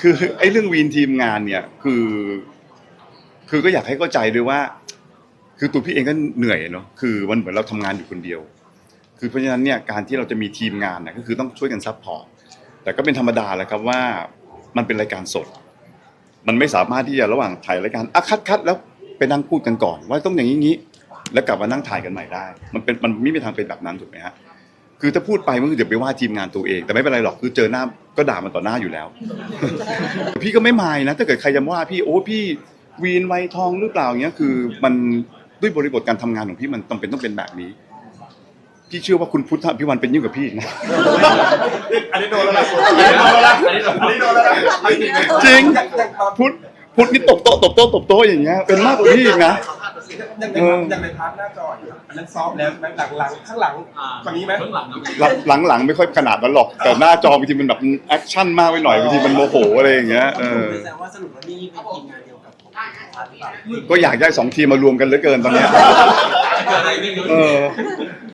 คือไอ้เรื่องวีนทีมงานเนี่ยคือ คือก็อยากให้เข้าใจด้วยว่า คือตัวพี่เองก็เหนื่อยเนาะคือมันเหมือนเราทำงานอยู่คนเดียว คือเพราะฉะนั้นเนี่ยการที่เราจะมีทีมงานเนี่ยก็คือต้องช่วยกันซัพพอร์ตแต่ก็เป็นธรรมดาแหละครับว่ามันเป็นรายการสด มันไม่สามารถที่จะระหว่างถ่ายรายการอะคัดคัดแล้วไปนั่งพูดกันก่อน ว่าต้องอย่างนี้งี้แล้วกลับมานั่งถ่ายกันใหม่ได้ มันเป็นมันไม่มีทางเป็นแบบนั้นถูกไหมฮะคือถ้าพูดไปมันก็เดี๋ยวไปว่าทีมงานตัวเอง แต่ไม่เป็นไรหรอกคือเจอหน้า ก็ด่ามันต่อหน้าอยู่แล้ว พี่ก็ไม่มายนะ ถ้าเกิดใครจะว่าพี่โอ้พี่วีนไวทองหรือเปล่าอย่างเงี้ยคือ มันด้วยบริบทการทำงานของพี่มันต้องเป็นต้องเป็นแบบนี้ พี่เชื่อว่าคุณพุทธพิวันเป็นยิ่งกว่าพี่อีกนะอันนี้โดนแล้วนะอันนี้โดนแล้วนะอันนี้โดนแล้วนะจริงพุทธพุทธนี่ตบโต๊ะตบโต๊ะตบโต๊ะอย่างเงี้ยเป็นมากกว่าพี่อีกนะ ยังในยังในพาร์ทหน้าจออยู่อันนั้นซอฟต์แล้วหลังหลังข้างหลังกว่านี้ไหมเบื้องหลังนะหลังหลังหลังไม่ค่อยขนาดนั้นหรอก แต่หน้าจอบางทีมันแบบแอคชั่นมากไปหน่อยบางทีมันโมโหอะไรอย่างเงี้ยเออแสดงว่าสรุปว่านี่เป็นทีมงานเดียวกับผมหรือเปล่าก็อยากได้สองทีมมารวมกันเหลือเกินตอนเนี้ยเกิดอะไรขึ้นเออ